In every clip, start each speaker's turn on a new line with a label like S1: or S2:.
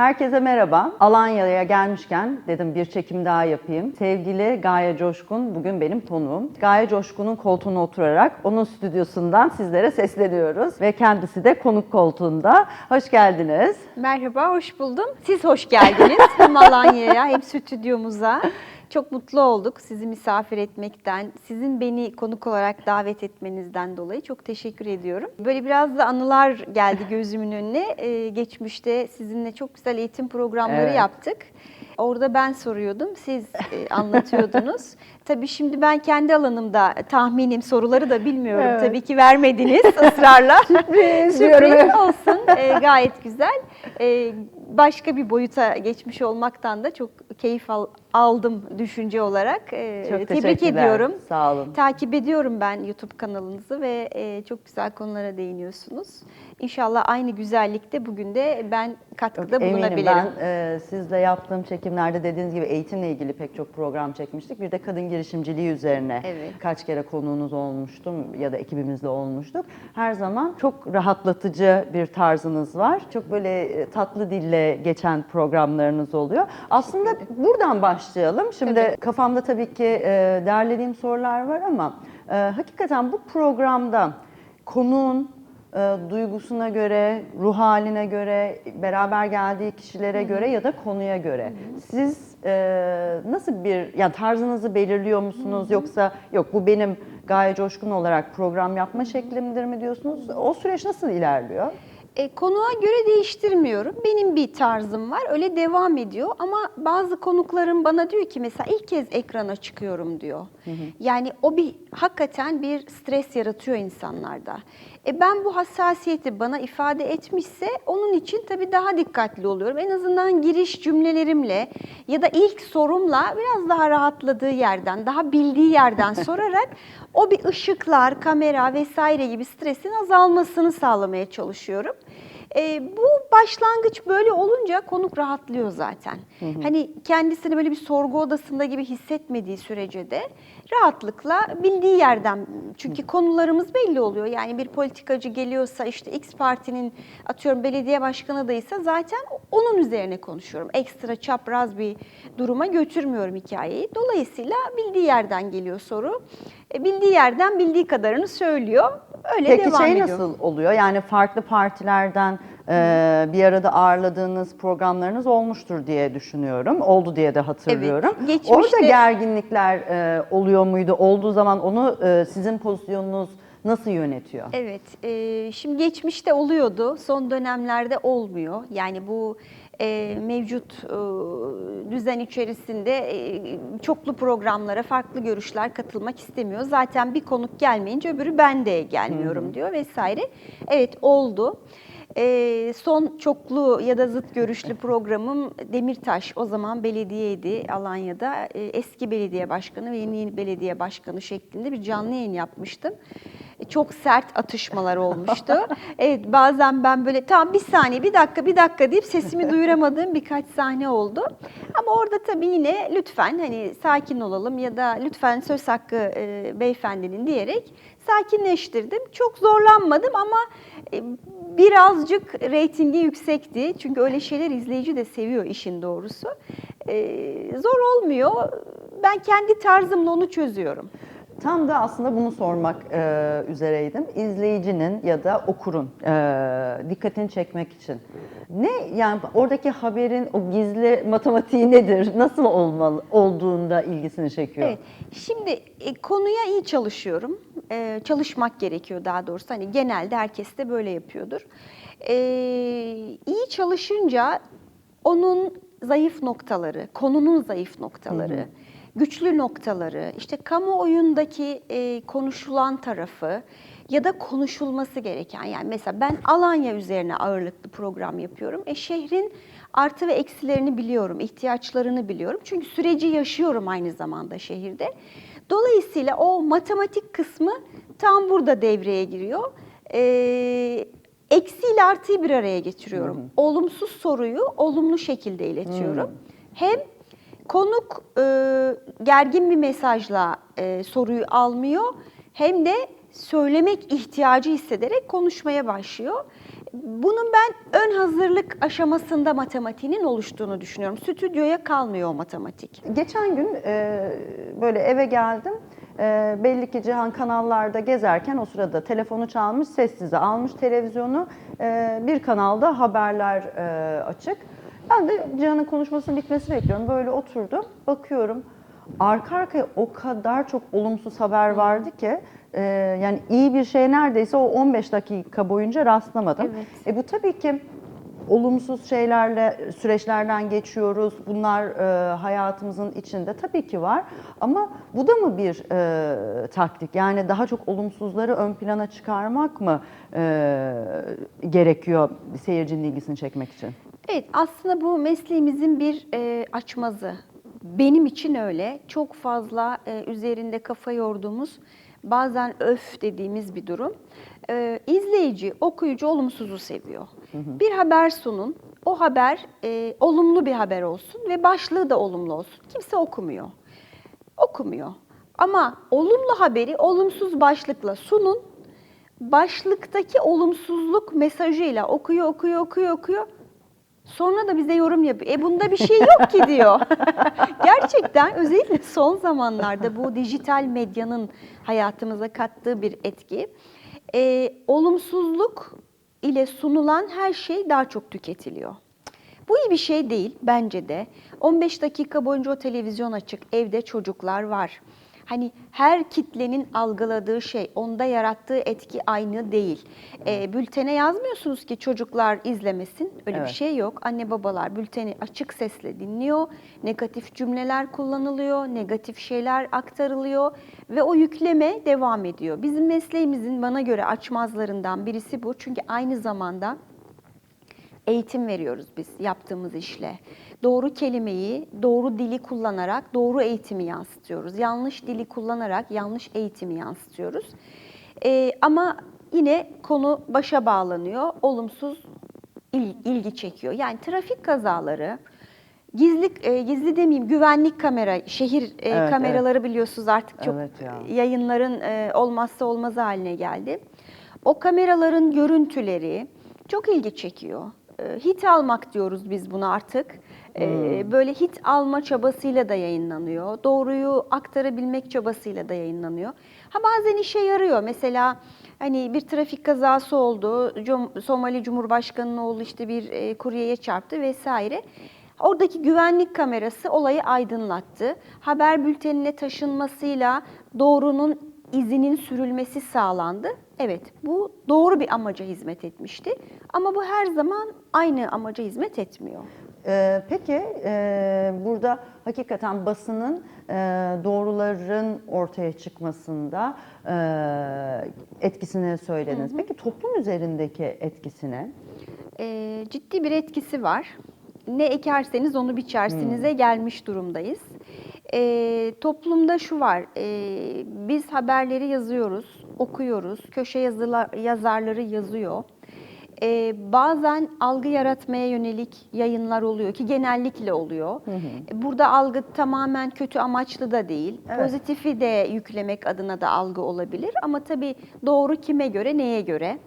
S1: Herkese merhaba. Alanya'ya gelmişken dedim bir çekim daha yapayım. Sevgili Gaye Coşkun bugün benim konuğum. Gaye Coşkun'un koltuğuna oturarak onun stüdyosundan sizlere sesleniyoruz. Ve kendisi de konuk koltuğunda. Hoş geldiniz.
S2: Merhaba, hoş buldum. Siz hoş geldiniz hem Alanya'ya hem stüdyomuza. Çok mutlu olduk sizi misafir etmekten, sizin beni konuk olarak davet etmenizden dolayı çok teşekkür ediyorum. Böyle biraz da anılar geldi gözümün önüne. Ee, geçmişte sizinle çok güzel eğitim programları
S1: Evet.
S2: yaptık. Orada ben soruyordum, siz e, anlatıyordunuz. Tabii şimdi ben kendi alanımda tahminim, soruları da bilmiyorum.
S1: Evet.
S2: Tabii ki vermediniz ısrarla.
S1: Sürpriz
S2: olsun. Ee, gayet güzel. Ee, başka bir boyuta geçmiş olmaktan da çok keyif al- aldım düşünce olarak. Ee,
S1: Çok
S2: tebrik ediyorum.
S1: Sağ olun.
S2: Takip ediyorum ben YouTube kanalınızı ve e, çok güzel konulara değiniyorsunuz. İnşallah aynı güzellikte bugün de ben katkıda
S1: Eminim
S2: bulunabilirim.
S1: ben e, sizle yaptığım çekimlerde dediğiniz gibi eğitimle ilgili pek çok program çekmiştik. Bir de kadın girişimciliği üzerine
S2: Evet.
S1: kaç kere konuğunuz olmuştum ya da ekibimizle olmuştuk. Her zaman çok rahatlatıcı bir tarzınız var. Çok böyle e, tatlı dille geçen programlarınız oluyor. Aslında buradan başlayalım. Şimdi
S2: Tabii.
S1: kafamda tabii ki e, derlediğim sorular var ama e, hakikaten bu programda konuğun e, duygusuna göre, ruh haline göre, beraber geldiği kişilere göre ya da konuya göre. Siz e, nasıl bir, yani tarzınızı belirliyor musunuz yoksa yok bu benim Gaye Coşkun olarak program yapma şeklimdir mi diyorsunuz? O süreç nasıl ilerliyor?
S2: E, konuğa göre değiştirmiyorum. Benim bir tarzım var. Öyle devam ediyor. Ama bazı konuklarım bana diyor ki mesela ilk kez ekrana çıkıyorum diyor. Yani o bir hakikaten bir stres yaratıyor insanlarda. E, ben bu hassasiyeti bana ifade etmişse onun için tabii daha dikkatli oluyorum. En azından giriş cümlelerimle ya da ilk sorumla biraz daha rahatladığı yerden, daha bildiği yerden sorarak o bir ışıklar, kamera vesaire gibi stresin azalmasını sağlamaya çalışıyorum. E, bu başlangıç böyle olunca konuk rahatlıyor zaten. Hani kendisini böyle bir sorgu odasında gibi hissetmediği sürece de rahatlıkla bildiği yerden çünkü konularımız belli oluyor. Yani bir politikacı geliyorsa işte X partinin atıyorum belediye başkanı adayıysa zaten onun üzerine konuşuyorum. Ekstra çapraz bir duruma götürmüyorum hikayeyi. Dolayısıyla bildiği yerden geliyor soru. E, bildiği yerden bildiği kadarını söylüyor. Öyle
S1: Peki
S2: devam
S1: şey
S2: ediyor.
S1: nasıl oluyor? Yani farklı partilerden e, bir arada ağırladığınız programlarınız olmuştur diye düşünüyorum. Oldu diye de hatırlıyorum.
S2: Evet, geçmişte-
S1: Orada gerginlikler e, oluyor muydu? Olduğu zaman onu e, sizin pozisyonunuz nasıl yönetiyor?
S2: Evet, e, şimdi geçmişte oluyordu, son dönemlerde olmuyor. Yani bu e, mevcut e, düzen içerisinde e, çoklu programlara farklı görüşler katılmak istemiyor. Zaten bir konuk gelmeyince öbürü ben de gelmiyorum diyor vesaire. Evet oldu. E, son çoklu ya da zıt görüşlü programım Demirtaş o zaman belediyeydi Alanya'da. E, eski belediye başkanı ve yeni belediye başkanı şeklinde bir canlı yayın yapmıştım. Çok sert atışmalar olmuştu. evet bazen ben böyle tamam bir saniye bir dakika bir dakika deyip sesimi duyuramadığım birkaç sahne oldu. Ama orada tabii yine lütfen hani sakin olalım ya da lütfen söz hakkı e, beyefendinin diyerek sakinleştirdim. Çok zorlanmadım ama e, birazcık reytingi yüksekti. Çünkü öyle şeyler izleyici de seviyor işin doğrusu. E, zor olmuyor. Ben kendi tarzımla onu çözüyorum.
S1: Tam da aslında bunu sormak e, üzereydim. İzleyicinin ya da okurun e, dikkatini çekmek için. Ne yani oradaki haberin o gizli matematiği nedir? Nasıl olmalı olduğunda ilgisini çekiyor?
S2: Evet. Şimdi e, konuya iyi çalışıyorum. E, çalışmak gerekiyor daha doğrusu. Hani genelde herkes de böyle yapıyordur. E, iyi çalışınca onun zayıf noktaları, konunun zayıf noktaları, güçlü noktaları, işte kamuoyundaki e, konuşulan tarafı ya da konuşulması gereken yani mesela ben Alanya üzerine ağırlıklı program yapıyorum. E şehrin artı ve eksilerini biliyorum, ihtiyaçlarını biliyorum. Çünkü süreci yaşıyorum aynı zamanda şehirde. Dolayısıyla o matematik kısmı tam burada devreye giriyor. Ee, eksiyle artıyı bir araya getiriyorum. Olumsuz soruyu olumlu şekilde iletiyorum. Hem konuk e, gergin bir mesajla e, soruyu almıyor hem de söylemek ihtiyacı hissederek konuşmaya başlıyor. Bunun ben ön hazırlık aşamasında matematiğinin oluştuğunu düşünüyorum. Stüdyoya kalmıyor o matematik.
S1: Geçen gün e, böyle eve geldim. E, belli ki Cihan kanallarda gezerken o sırada telefonu çalmış, sessize almış televizyonu. E, bir kanalda haberler e, açık. Ben de Cihan'ın konuşmasının bitmesini bekliyorum. Böyle oturdum, bakıyorum. Arka arkaya o kadar çok olumsuz haber vardı ki e, yani iyi bir şey neredeyse o 15 dakika boyunca rastlamadım.
S2: Evet.
S1: E bu tabii ki olumsuz şeylerle süreçlerden geçiyoruz. Bunlar e, hayatımızın içinde tabii ki var. Ama bu da mı bir e, taktik? Yani daha çok olumsuzları ön plana çıkarmak mı e, gerekiyor seyircinin ilgisini çekmek için?
S2: Evet, aslında bu mesleğimizin bir e, açmazı. Benim için öyle. Çok fazla e, üzerinde kafa yorduğumuz, bazen öf dediğimiz bir durum. E, izleyici, okuyucu olumsuzu seviyor. Bir haber sunun, o haber e, olumlu bir haber olsun ve başlığı da olumlu olsun. Kimse okumuyor. Okumuyor. Ama olumlu haberi olumsuz başlıkla sunun. Başlıktaki olumsuzluk mesajıyla okuyor, okuyor, okuyor, okuyor. Sonra da bize yorum yapıyor. E bunda bir şey yok ki diyor. Gerçekten özellikle son zamanlarda bu dijital medyanın hayatımıza kattığı bir etki. E, olumsuzluk ile sunulan her şey daha çok tüketiliyor. Bu iyi bir şey değil bence de. 15 dakika boyunca o televizyon açık, evde çocuklar var. Hani her kitlenin algıladığı şey, onda yarattığı etki aynı değil. Ee, bültene yazmıyorsunuz ki çocuklar izlemesin. Öyle
S1: Evet.
S2: bir şey yok. Anne babalar bülteni açık sesle dinliyor. Negatif cümleler kullanılıyor, negatif şeyler aktarılıyor ve o yükleme devam ediyor. Bizim mesleğimizin bana göre açmazlarından birisi bu. Çünkü aynı zamanda eğitim veriyoruz biz yaptığımız işle. Doğru kelimeyi, doğru dili kullanarak doğru eğitimi yansıtıyoruz. Yanlış dili kullanarak yanlış eğitimi yansıtıyoruz. Ee, ama yine konu başa bağlanıyor, olumsuz il- ilgi çekiyor. Yani trafik kazaları, gizli e, gizli demeyeyim güvenlik kamera, şehir e,
S1: Evet,
S2: kameraları biliyorsunuz artık çok
S1: Evet ya.
S2: yayınların e, olmazsa olmazı haline geldi. O kameraların görüntüleri çok ilgi çekiyor. E, hit almak diyoruz biz buna artık. E, Böyle hit alma çabasıyla da yayınlanıyor. Doğruyu aktarabilmek çabasıyla da yayınlanıyor. Ha bazen işe yarıyor. Mesela hani bir trafik kazası oldu. Cum- Somali Cumhurbaşkanı'nın oğlu işte bir e, kuryeye çarptı vesaire. Oradaki güvenlik kamerası olayı aydınlattı. Haber bültenine taşınmasıyla doğrunun izinin sürülmesi sağlandı. Evet, bu doğru bir amaca hizmet etmişti. Ama bu her zaman aynı amaca hizmet etmiyor.
S1: Ee, peki e, burada hakikaten basının e, doğruların ortaya çıkmasında e, etkisini söylediniz. Peki toplum üzerindeki etkisine?
S2: Ee, ciddi bir etkisi var. Ne ekerseniz onu biçersinize gelmiş durumdayız. Ee, toplumda şu var, ee, biz haberleri yazıyoruz, okuyoruz, köşe yazılar, yazarları yazıyor. Ee, bazen algı yaratmaya yönelik yayınlar oluyor ki genellikle oluyor. Burada algı tamamen kötü amaçlı da değil,
S1: Evet.
S2: pozitifi de yüklemek adına da algı olabilir. Ama tabii doğru kime göre, neye göre?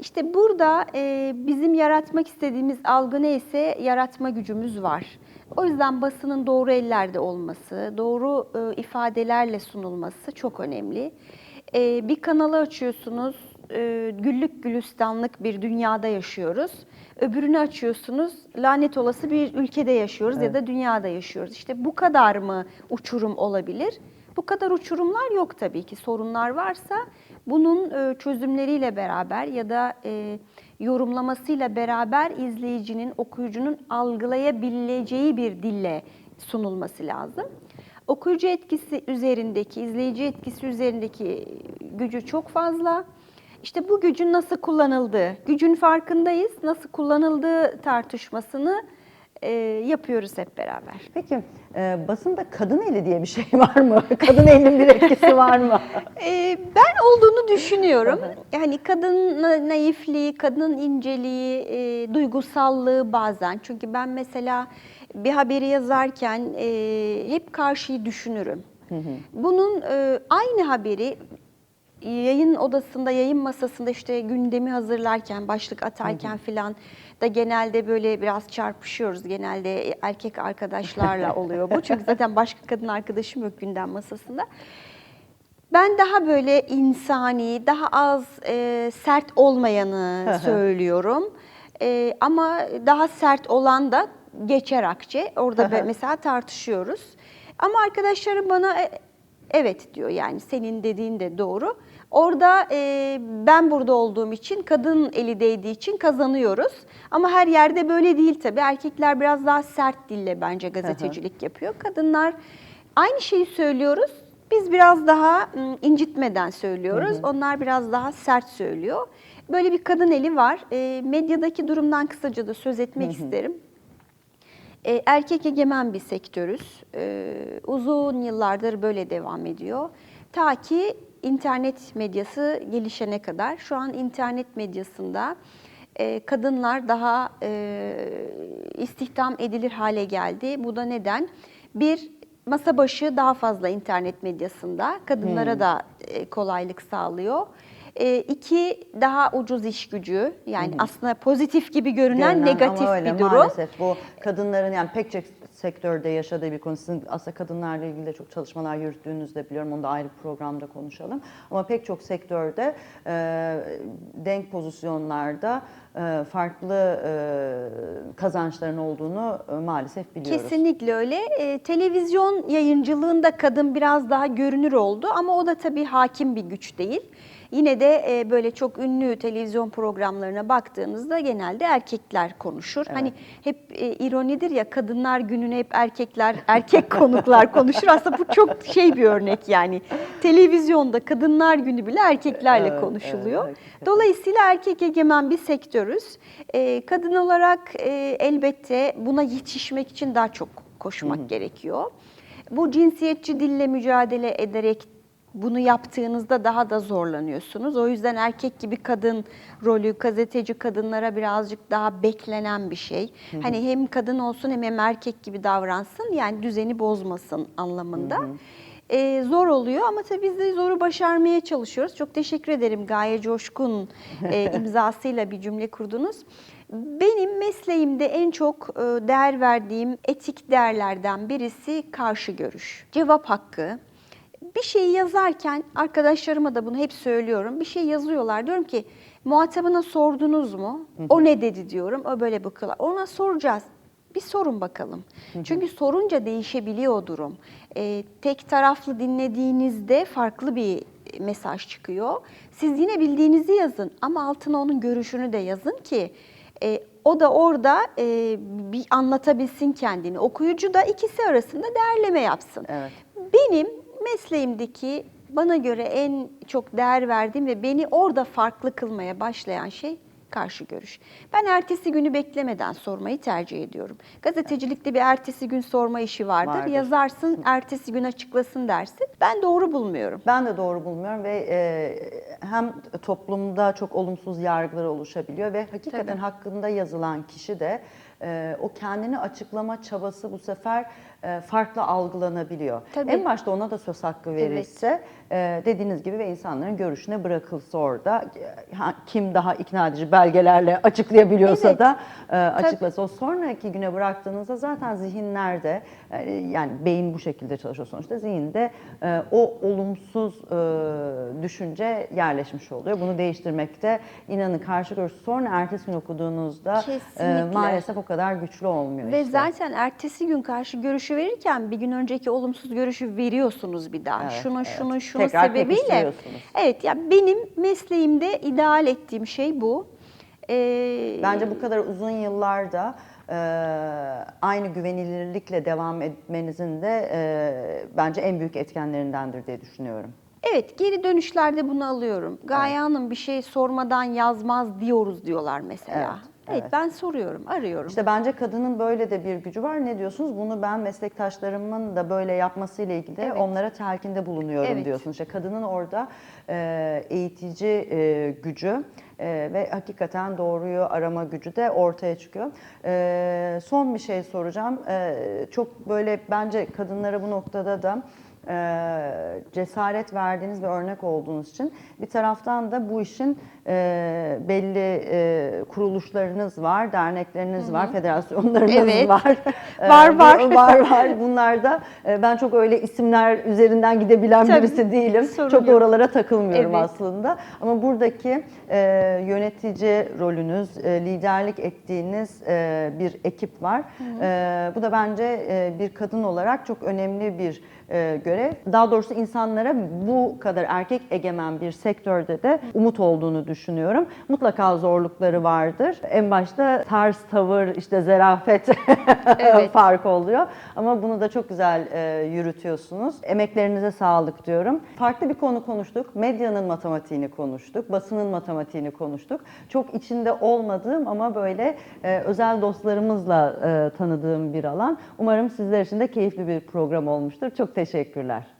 S2: İşte burada e, bizim yaratmak istediğimiz algı neyse yaratma gücümüz var. O yüzden basının doğru ellerde olması, doğru e, ifadelerle sunulması çok önemli. E, bir kanalı açıyorsunuz, e, güllük gülistanlık bir dünyada yaşıyoruz. Öbürünü açıyorsunuz, lanet olası bir ülkede yaşıyoruz ya da dünyada yaşıyoruz. İşte bu kadar mı uçurum olabilir? Bu kadar uçurumlar yok tabii ki. Sorunlar varsa bunun e, çözümleriyle beraber ya da yorumlamasıyla beraber izleyicinin, okuyucunun algılayabileceği bir dille sunulması lazım. Okuyucu etkisi üzerindeki, izleyici etkisi üzerindeki gücü çok fazla. İşte bu gücün nasıl kullanıldığı, gücün farkındayız, nasıl kullanıldığı tartışmasını e, yapıyoruz hep beraber.
S1: Peki e, basında kadın eli diye bir şey var mı? Kadın elinin bir etkisi var mı?
S2: Ee, ben olduğunu düşünüyorum. Yani kadın na- naifliği, kadın inceliği, e, duygusallığı bazen. Çünkü ben mesela bir haberi yazarken e, hep karşıyı düşünürüm. Bunun e, aynı haberi yayın odasında, yayın masasında işte gündemi hazırlarken, başlık atarken filan da genelde böyle biraz çarpışıyoruz. Genelde erkek arkadaşlarla oluyor bu. Çünkü zaten başka kadın arkadaşım yok gündem masasında. Ben daha böyle insani, daha az e, sert olmayanı söylüyorum. E, ama daha sert olan da geçer akçe. Orada mesela tartışıyoruz. Ama arkadaşlarım bana e, evet diyor yani senin dediğin de doğru. Orada e, ben burada olduğum için, kadın eli değdiği için kazanıyoruz. Ama her yerde böyle değil tabii. Erkekler biraz daha sert dille bence gazetecilik yapıyor. Kadınlar aynı şeyi söylüyoruz. Biz biraz daha incitmeden söylüyoruz. Onlar biraz daha sert söylüyor. Böyle bir kadın eli var. E, medyadaki durumdan kısaca da söz etmek isterim. E, erkek egemen bir sektörüz. E, uzun yıllardır böyle devam ediyor. Ta ki internet medyası gelişene kadar. Şu an internet medyasında e, kadınlar daha e, istihdam edilir hale geldi. Bu da neden? Bir, masa başı daha fazla internet medyasında. Kadınlara da e, kolaylık sağlıyor. E, iki, daha ucuz iş gücü. Yani aslında pozitif gibi görünen,
S1: Görünen
S2: negatif
S1: öyle,
S2: bir durum.
S1: Maalesef bu kadınların yani pek çok sektörde yaşadığı bir konu. Sizin aslında kadınlarla ilgili de çok çalışmalar yürüttüğünüzü de biliyorum. Onu da ayrı bir programda konuşalım. Ama pek çok sektörde e, denk pozisyonlarda e, farklı e, kazançların olduğunu e, maalesef biliyoruz.
S2: Kesinlikle öyle. Ee, televizyon yayıncılığında kadın biraz daha görünür oldu ama o da tabii hakim bir güç değil. Yine de e, böyle çok ünlü televizyon programlarına baktığınızda genelde erkekler konuşur. Hani hep e, ironidir ya kadınlar gününe hep erkekler, erkek konuklar konuşur. Aslında bu çok şey bir örnek yani. Televizyonda kadınlar günü bile erkeklerle
S1: Evet,
S2: konuşuluyor.
S1: evet.
S2: Dolayısıyla erkek egemen bir sektörüz. Ee, kadın olarak e, elbette buna yetişmek için daha çok koşmak gerekiyor. Bu cinsiyetçi dille mücadele ederek bunu yaptığınızda daha da zorlanıyorsunuz. O yüzden erkek gibi kadın rolü gazeteci kadınlara birazcık daha beklenen bir şey. Hani hem kadın olsun hem, hem erkek gibi davransın yani düzeni bozmasın anlamında. Ee, zor oluyor ama tabii biz de zoru başarmaya çalışıyoruz. Çok teşekkür ederim Gaye Coşkun e, imzasıyla bir cümle kurdunuz. Benim mesleğimde en çok e, değer verdiğim etik değerlerden birisi karşı görüş. Cevap hakkı. Bir şeyi yazarken arkadaşlarıma da bunu hep söylüyorum. Bir şey yazıyorlar diyorum ki muhatabına sordunuz mu? O ne dedi diyorum. O böyle bakıyorlar. Ona soracağız. Bir sorun bakalım. Çünkü sorunca değişebiliyor o durum. Ee, tek taraflı dinlediğinizde farklı bir mesaj çıkıyor. Siz yine bildiğinizi yazın ama altına onun görüşünü de yazın ki e, o da orada e, bir anlatabilsin kendini. Okuyucu da ikisi arasında değerleme yapsın.
S1: Evet.
S2: Benim mesleğimdeki bana göre en çok değer verdiğim ve beni orada farklı kılmaya başlayan şey karşı görüş. Ben ertesi günü beklemeden sormayı tercih ediyorum. Gazetecilikte bir ertesi gün sorma işi vardır.
S1: Vardır.
S2: Yazarsın, ertesi gün açıklasın dersin. Ben doğru bulmuyorum.
S1: Ben de doğru bulmuyorum ve e, hem toplumda çok olumsuz yargılar oluşabiliyor ve hakikaten
S2: Tabii.
S1: hakkında yazılan kişi de e, o kendini açıklama çabası bu sefer e, farklı algılanabiliyor.
S2: Tabii.
S1: En başta ona da söz hakkı verilse e, dediğiniz gibi ve insanların görüşüne bırakılsa orada e, kim daha ikna edici belgelerle açıklayabiliyorsa
S2: Evet.
S1: da e, açıklasa. O sonraki güne bıraktığınızda zaten zihinlerde e, yani beyin bu şekilde çalışıyor sonuçta zihinde e, o olumsuz e, düşünce yerleşmiş oluyor. Bunu değiştirmekte inanın karşı görüş sonra ertesi gün okuduğunuzda e, maalesef o kadar güçlü olmuyor
S2: Ve
S1: işte.
S2: zaten ertesi gün karşı görüşü verirken bir gün önceki olumsuz görüşü veriyorsunuz bir daha.
S1: Evet,
S2: şunu
S1: evet.
S2: şunu şunu
S1: Tekrar
S2: sebebiyle. Evet ya benim mesleğimde ideal ettiğim şey bu. Ee,
S1: Bence bu kadar uzun yıllarda e, aynı güvenilirlikle devam etmenizin de e, bence en büyük etkenlerindendir diye düşünüyorum.
S2: Evet geri dönüşlerde bunu alıyorum. Gaye Hanım bir şey sormadan yazmaz diyoruz diyorlar mesela.
S1: Evet,
S2: Evet,
S1: evet.
S2: ben soruyorum, arıyorum.
S1: İşte bence kadının böyle de bir gücü var. Ne diyorsunuz? Bunu ben meslektaşlarımın da böyle yapmasıyla ilgili
S2: Evet.
S1: onlara telkinde bulunuyorum
S2: Evet.
S1: diyorsunuz. İşte kadının orada e, eğitici e, gücü e, ve hakikaten doğruyu arama gücü de ortaya çıkıyor. E, son bir şey soracağım. E, çok böyle bence kadınlara bu noktada da e, cesaret verdiğiniz ve örnek olduğunuz için. Bir taraftan da bu işin e, belli e, kuruluşlarınız var, dernekleriniz var, federasyonlarınız
S2: Evet.
S1: var. E,
S2: Var, var.
S1: var var. Bunlar da e, ben çok öyle isimler üzerinden gidebilen
S2: Tabii,
S1: birisi değilim.
S2: sorun
S1: çok
S2: yok.
S1: oralara takılmıyorum
S2: Evet.
S1: aslında. Ama buradaki e, yönetici rolünüz, e, liderlik ettiğiniz e, bir ekip var. E, bu da bence e, bir kadın olarak çok önemli bir e, görev. Daha doğrusu insanlara bu kadar erkek egemen bir sektörde de umut olduğunu düşünüyorum. Mutlaka zorlukları vardır. En başta tarz, tavır, işte zerafet
S2: Evet.
S1: fark oluyor. Ama bunu da çok güzel e, yürütüyorsunuz. Emeklerinize sağlık diyorum. Farklı bir konu konuştuk. Medyanın matematiğini konuştuk. Basının matematiğini konuştuk. Çok içinde olmadığım ama böyle e, özel dostlarımızla e, tanıdığım bir alan. Umarım sizler için de keyifli bir program olmuştur. Çok teşekkürler.